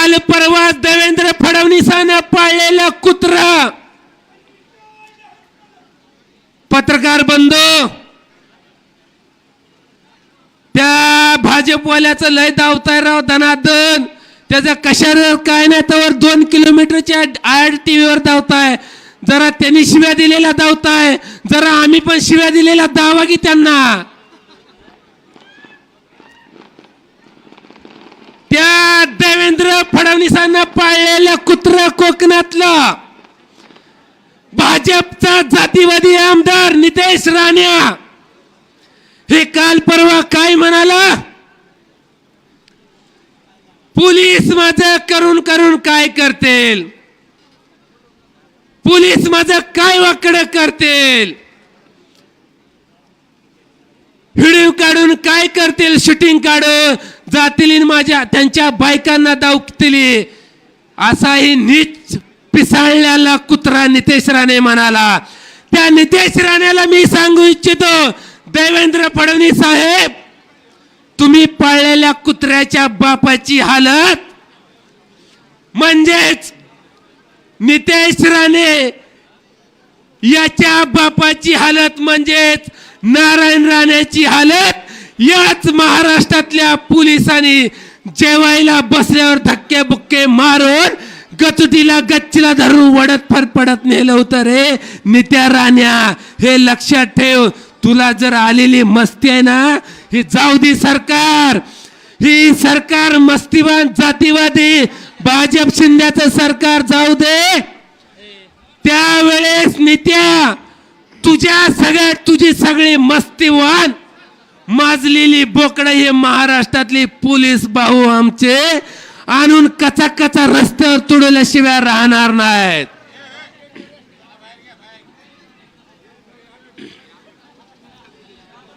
काल परवा देवेंद्र फडणवीसानं पाळलेला कुत्र. पत्रकार बंधू त्या भाजपवाल्याचं लय धावताय राव धनादन त्याचा कशावर काय नाही तर दोन किलोमीटरच्या आर टीव्हीवर धावताय. जरा त्यांनी शिव्या दिलेला धावताय. जरा आम्ही पण शिव्या दिलेला धावा की त्यांना त्या देवेंद्र फडणवीसांना पाळलेलं कुत्र कोकणातलं भाजपचा जातीवादी आमदार नितेश राण्या हे काल परवा काय म्हणाला? पोलीस माझं करून करून काय करतील? पोलीस माझं काय वाकड करतील? व्हिडिओ काढून काय करतील? शूटिंग काढून? जातील आणि माझ्या त्यांच्या बायकांना दावतील. असाही नीच पिसाळलेला कुत्रा नितेश राणे म्हणाला. त्या नितेश राणेला मी सांगू इच्छितो देवेंद्र फडणवीस साहेब तुम्ही पाळलेल्या कुत्र्याच्या बापाची हालत. म्हणजेच नितेश राणे याच्या बापाची हालत म्हणजेच नारायण राणेची हालत. याच महाराष्ट्रातल्या पोलिसांनी जेवायला बसल्यावर धक्के बुक्के मारून गचुटीला गच्चीला धरून वडत फरफडत नेलं होतं रे. नित्या राण्या हे लक्षात ठेव तुला जर आलेली मस्ती आहे ना ही जाऊ दे सरकार. ही सरकार मस्तीवान जातीवादी भाजप शिंद्याचं सरकार जाऊ दे. त्यावेळेस नित्या तुझ्या सगळ्यात तुझी सगळी मस्तीवान माजलेली बोकड हे महाराष्ट्रातले पोलीस भाऊ आमचे. आणून कचा कचा रस्त्यावर तुडवल्याशिवाय राहणार नाहीत.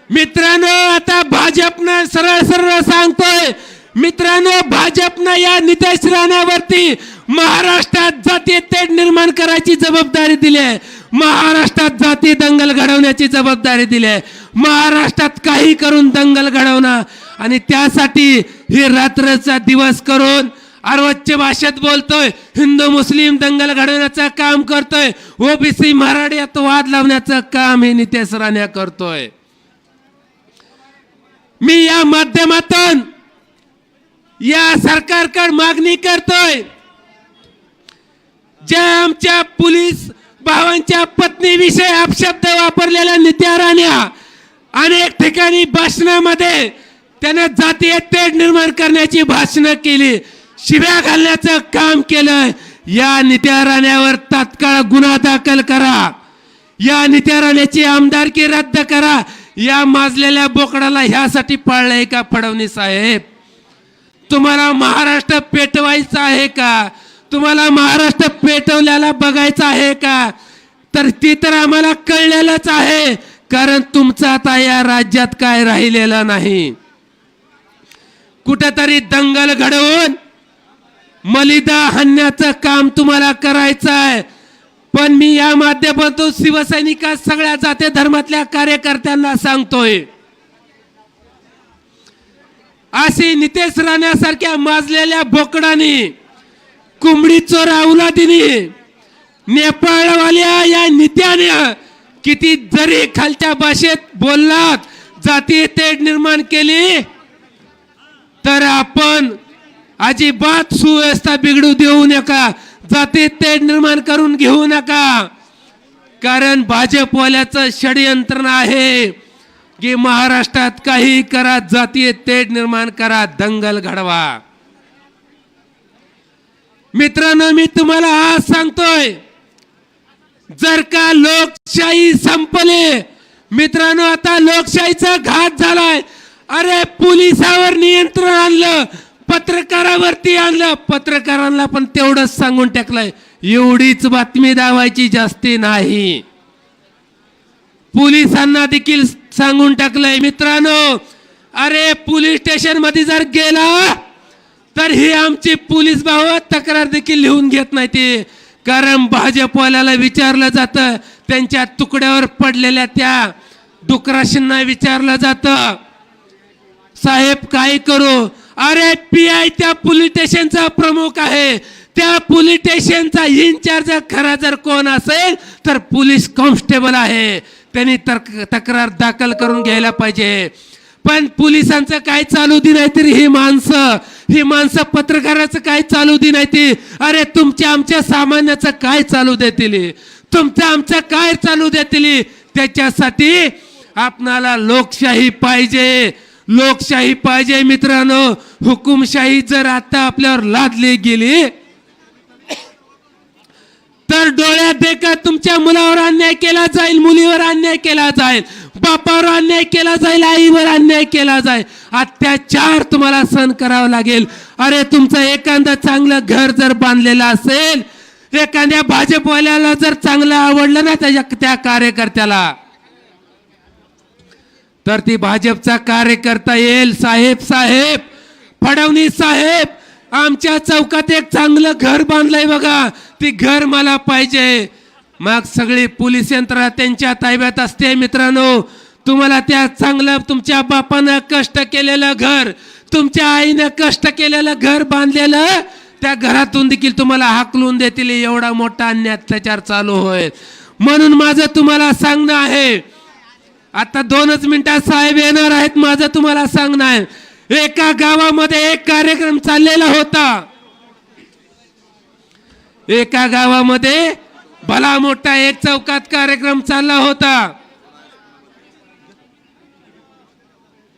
मित्रांनो आता भाजपनं सरळ सरळ सांगतोय. मित्रांनो भाजपनं या नितेश राणावरती महाराष्ट्रात जाती तेढ निर्माण करायची जबाबदारी दिली आहे. महाराष्ट्रात जाती दंगल घडवण्याची जबाबदारी दिली आहे. महाराष्ट्रात काही करून दंगल घडवणं. आणि त्यासाठी ही रात्रचा दिवस करून अर्वच्य भाषेत बोलतोय. हिंदू मुस्लिम दंगल घडवण्याचं काम करतोय. ओबीसी मराठ्यात वाद लावण्याचं काम हे नितेश राण्या करतोय. मी या माध्यमातून या सरकारकडे मागणी करतोय. ज्या आमच्या पोलीस भावांच्या पत्नीविषयी अपशब्द वापरलेल्या नित्या राण्या अनेक ठिकाणी भाषणामध्ये त्यानं जातीय तेढ निर्माण करण्याची भाषणं केली. शिव्या घालण्याचं काम केलं या नित्या राण्यावर तात्काळ गुन्हा दाखल करा. या नित्या राण्याची आमदारकी रद्द करा. या माजलेल्या बोकडाला ह्यासाठी पाळलंय का फडणवीस साहेब? तुम्हाला महाराष्ट्र पेटवायचं आहे का? तुम्हाला महाराष्ट्र पेटवल्याला बघायचं आहे का? तर ती तर आम्हाला कळलेलंच आहे. कारण तुमचं आता या राज्यात काय राहिलेलं नाही. कुठेतरी दंगल घडवून मलिदा हाणण्याचं काम तुम्हाला करायचं आहे. पण मी या माध्यमातून शिवसैनिका सगळ्या जाती धर्मातल्या कार्यकर्त्यांना सांगतोय. अशी नितेश राण्यासारख्या माजलेल्या बोकडानी कुंबडी चोरावला तिने. नेपाळवाल्या या नित्याने किती जरी खालच्या भाषेत बोललात जाती तेढ निर्माण केली तर आपण अजिबात सुव्यवस्था बिघडू देऊ नका जाती तेढ निर्माण करून घेऊ नका. कारण भाजपवाल्याचं षडयंत्र आहे की महाराष्ट्रात काही करा जातीय तेढ निर्माण करा दंगल घडवा. मित्रांनो मी तुम्हाला आज सांगतोय जर का लोकशाही संपले मित्रांनो आता लोकशाहीचा घात झालाय. अरे पोलिसावर नियंत्रण आणलं पत्रकारावरती आणलं पत्रकारांना पण तेवढंच सांगून टाकलंय. एवढीच बातमी दावायची जास्ती नाही. पोलिसांना देखील सांगून टाकलंय मित्रांनो. अरे पोलीस स्टेशनमध्ये जर गेला तर हे आमचे पोलीस भाऊ तक्रार देखील लिहून घेत नाही ते. कारण भाजपवाल्याला विचारलं जातं त्यांच्या तुकड्यावर पडलेल्या त्या डुकराशींना विचारलं जातं. साहेब काय करू? अरे पी आय त्या पोलीस स्टेशनचा प्रमुख आहे. त्या पोलीस स्टेशनचा इन्चार्ज खरा जर कोण असेल तर पोलीस कॉन्स्टेबल आहे. त्यांनी तर तक्रार दाखल करून घ्यायला पाहिजे. पण पोलिसांचं काय चालू दे नाही तरी ही माणसं ही माणसं पत्रकाराचं काय चालू दे नाही ती? अरे तुमच्या आमच्या सामान्याचं काय चालू देतील तुमचं आमचं काय चालू देतील त्याच्यासाठी आपणाला लोकशाही पाहिजे. लोकशाही पाहिजे मित्रांनो. हुकुमशाही जर आता आपल्यावर लादली गेली तर डोळ्यात देखत तुमच्या मुलावर अन्याय केला जाईल मुलीवर अन्याय केला जाईल. बापावर अन्याय केला जाईल आईवर अन्याय केला जाईल. अत्याचार तुम्हाला सहन करावा लागेल. अरे तुमचं एखादं चांगलं घर जर बांधलेलं असेल एखाद्या भाजपवाल्याला जर चांगलं आवडलं ना त्याच्या त्या कार्यकर्त्याला तर ती भाजपचा कार्यकर्ता येईल. साहेब साहेब फडणवीस साहेब आमच्या चौकात एक चांगलं घर बांधलंय बघा. ती घर मला पाहिजे. मग सगळी पोलीस यंत्रणा त्यांच्या ताब्यात असते मित्रांनो. तुम्हाला त्या चांगलं तुमच्या बापानं कष्ट केलेलं घर तुमच्या आईनं कष्ट केलेलं घर बांधलेलं त्या घरातून देखील तुम्हाला हाकलून देतील एवढा मोठा अन्य अत्याचार चालू होय म्हणून माझं तुम्हाला सांगणं आहे. आता दोनच मिनिटात साहेब येणार आहेत माझं तुम्हाला सांगणं आहे. एका गावामध्ये एक कार्यक्रम चाललेला होता. एका गावामध्ये भला मोठा एक चौकात कार्यक्रम चालला होता.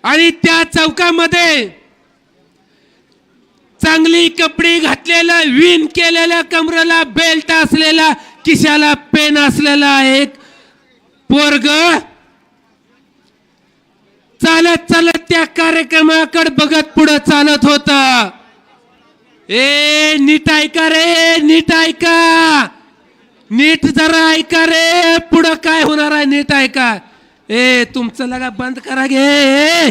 आणि त्या चौकामध्ये चांगली कपडे घातलेलं विण केलेलं कमरेला बेल्ट असलेला किशाला पेन असलेला एक पोरग चालत चालत त्या कार्यक्रमाकडे बघत पुढे चालत होता. ए नीट ऐका रे नीट ऐका. नीट जरा ऐका रे पुढं काय होणार आहे नीट ऐका. ए तुमचं लगा बंद करा गे.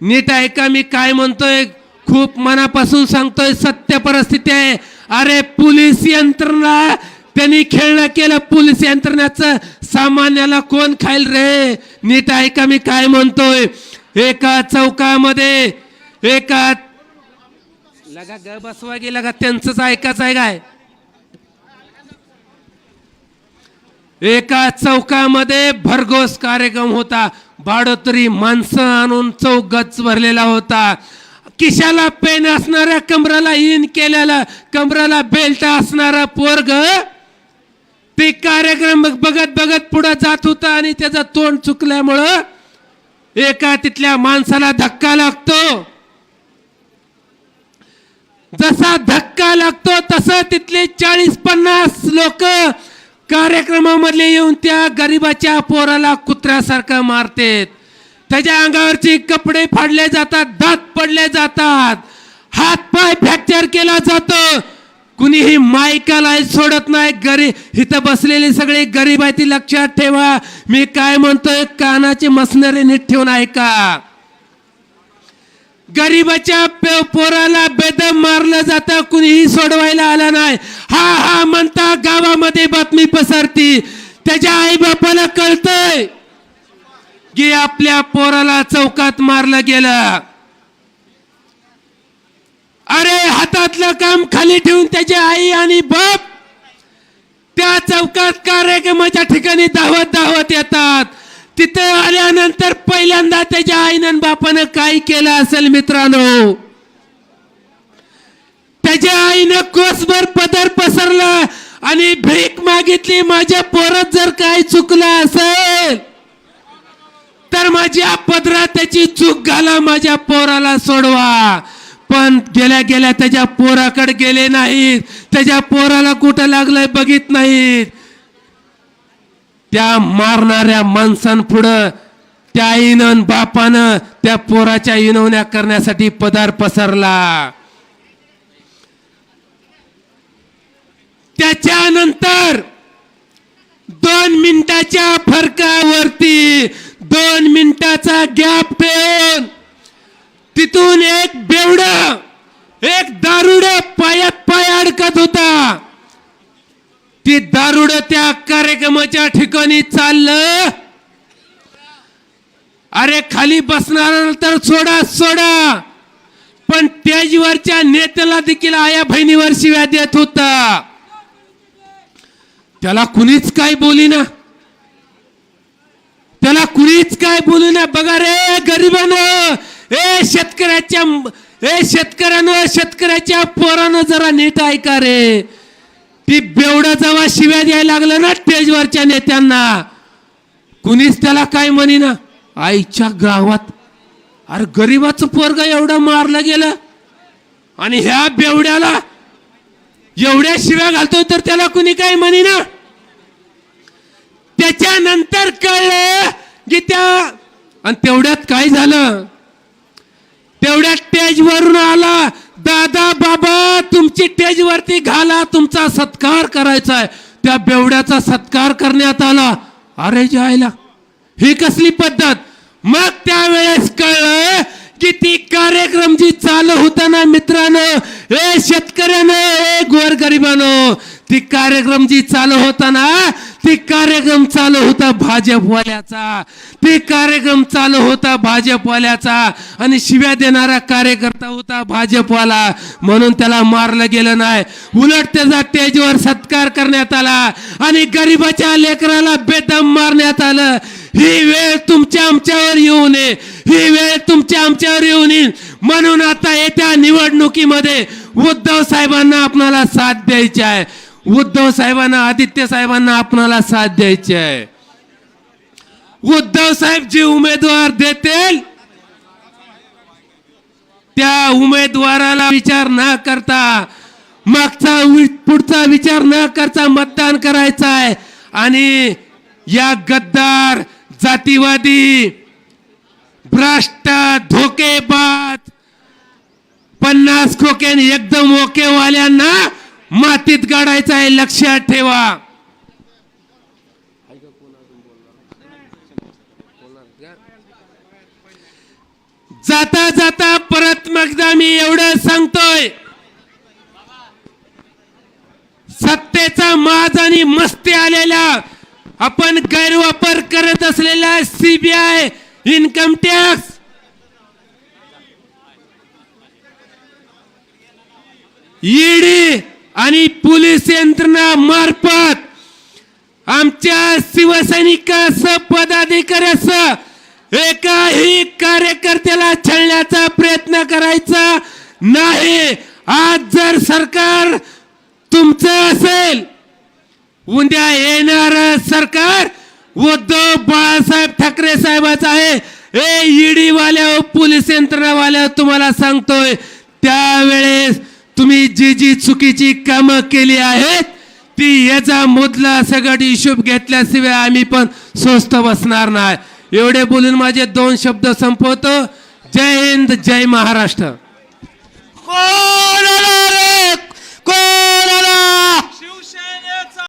नीट ऐका मी काय म्हणतोय? खूप मनापासून सांगतोय सत्य परिस्थिती आहे. अरे पोलीस यंत्रणा त्यांनी खेळणं केलं पोलीस यंत्रणाचं. सामान्याला कोण खाईल रे? नीट ऐका मी काय म्हणतोय? एका चौकामध्ये एका लगा ग बसवा गेला का त्यांचंच ऐकाच आहे काय? एका चौकामध्ये भरघोस कार्यक्रम होता. भाडोतरी माणसं आणून चौक गच भरलेला होता. किशाला पेन असणाऱ्या कमराला इन केलेला कमराला बेल्ट असणारा पोरग ते कार्यक्रम बघत बघत पुढे जात होता आणि त्याचं तोंड चुकल्यामुळं एका तिथल्या माणसाला धक्का लागतो. जसा धक्का लागतो तसं तिथले चाळीस पन्नास लोक कार्यक्रमामधले येऊन त्या गरिबाच्या पोराला कुत्र्यासारखं मारतेत. त्याच्या अंगावरचे कपडे फाडले जातात दात पडले जातात. हात पाय फ्रॅक्चर केला जातो. कुणीही मायकाला सोडत नाही गरी इथं बसलेले सगळे गरीब आहे ती लक्षात ठेवा. मी काय म्हणतोय कानाचे मसनरी नीट ठेवून ऐका. गरीबाच्या पोराला बेदम मारलं जातं कुणीही सोडवायला आला नाही. हा हा म्हणता गावामध्ये बातमी पसरती. त्याच्या आई बापाला कळतंय की आपल्या पोराला चौकात मारलं गेलं. अरे हातातलं काम खाली ठेवून त्याची आई आणि बाप त्या चौकात कार्यक्रमाच्या ठिकाणी धावत धावत येतात. तिथे आल्यानंतर पहिल्यांदा त्याच्या आईनं बापानं काय केलं असेल मित्रांनो? त्याच्या आईनं कोसभर पदर पसरला आणि भीक मागितली माझ्या पोरत जर काय चुकलं असेल तर माझ्या पदरात त्याची चूक घाला माझ्या पोराला सोडवा. पण गेल्या गेल्या त्याच्या पोराकडे गेले नाहीत. त्याच्या पोराला कुठं लागलंय बघित नाहीत. त्या मारणाऱ्या माणसांपुढं त्या इनन बापानं त्या पोराच्या इनवण्या करण्यासाठी पदार पसरला. त्याच्यानंतर दोन मिनिटाच्या फरकावरती दोन मिनिटाचा गॅप ठेवून तिथून एक बेवड एक दारुड पायात पाय अडकत होता. ती दारुड त्या कार्यक्रमाच्या ठिकाणी चाललं. अरे खाली बसणार तर सोडा सोडा. पण त्याजवरच्या नेत्याला देखील आया बहिणीवर शिव्या देत होता. त्याला कुणीच काय बोली ना त्याला कुणीच काय बोलू ना बघा रे गरिबानं ए शेतकऱ्याच्या ए शेतकऱ्यानं शेतकऱ्याच्या पोरानं जरा नीट ऐका रे. ती बेवडा जेव्हा शिव्या द्यायला लागलं ना स्टेजवरच्या नेत्यांना. कुणीच त्याला काय म्हणीना? आईच्या गावात. अरे गरिबाचं पोरग एवढं मारलं गेलं. आणि ह्या बेवड्याला एवढ्या शिव्या घालतोय तर त्याला कुणी काय म्हणीना? त्याच्यानंतर कळलं की त्या आणि तेवढ्यात काय झालं? तेवढ्या स्टेजवरून आला. दादा बाबा तुमची टेजवरती घाला तुमचा सत्कार करायचा आहे. त्या बेवड्याचा सत्कार करण्यात आला. अरे जायला. ही कसली पद्धत? मग त्यावेळेस कळलं की ती कार्यक्रम जी चालू होताना मित्रांनो हे शेतकऱ्यानं हे गोरगरिबानो ती कार्यक्रम जी चालू होताना ती कार्यक्रम चालू होता भाजपवाल्याचा ते कार्यक्रम चालू होता भाजपवाल्याचा आणि शिव्या देणारा कार्यकर्ता होता भाजपवाला. म्हणून त्याला मारलं गेलं नाही. उलट त्याचा स्टेजवर सत्कार करण्यात आला आणि गरिबाच्या लेकराला बेदम मारण्यात आलं. ही वेळ तुमच्या आमच्यावर येऊ नये. ही वेळ तुमच्या आमच्यावर येऊ नये. म्हणून आता येत्या निवडणुकीमध्ये उद्धव साहेबांना आपणाला साथ द्यायची आहे. उद्धव साहेबांना आदित्य साहेबांना आपणाला साथ द्यायची आहे. उद्धव साहेब जे उमेदवार देतील त्या उमेदवाराला विचार न करता मागचा वि- पुढचा विचार न करता मतदान करायचा आहे. आणि या गद्दार जातीवादी भ्रष्ट धोकेबाज पन्नास खोकेन एकदम ओकेवाल्यांना मातीत गाडायचं आहे लक्षात ठेवा. जाता जाता परत मगदा मी एवढं सांगतोय. सत्तेचा माज आणि मस्ती आलेला आपण गैरवापर करत असलेला सीबीआय इन्कम टॅक्स ईडी आणि पोलीस यंत्रणा मार्फत आमच्या शिवसैनिकास पदाधिकाऱ्यास एकाही कार्यकर्त्याला छळण्याचा प्रयत्न करायचा नाही. आज जर सरकार तुमचं असेल उद्या येणार सरकार उद्धव बाळासाहेब ठाकरे साहेबाचं आहे. ए ईडी वाल्या पोलीस यंत्रणावाल्या तुम्हाला सांगतोय त्यावेळेस तुम्ही जी जी चुकीची कामं केली आहेत ती याचा मुदला सगळं हिशोब घेतल्याशिवाय आम्ही पण स्वस्त बसणार नाही. एवढे बोलून माझे दोन शब्द संपवतो. जय हिंद जय महाराष्ट्र. कोण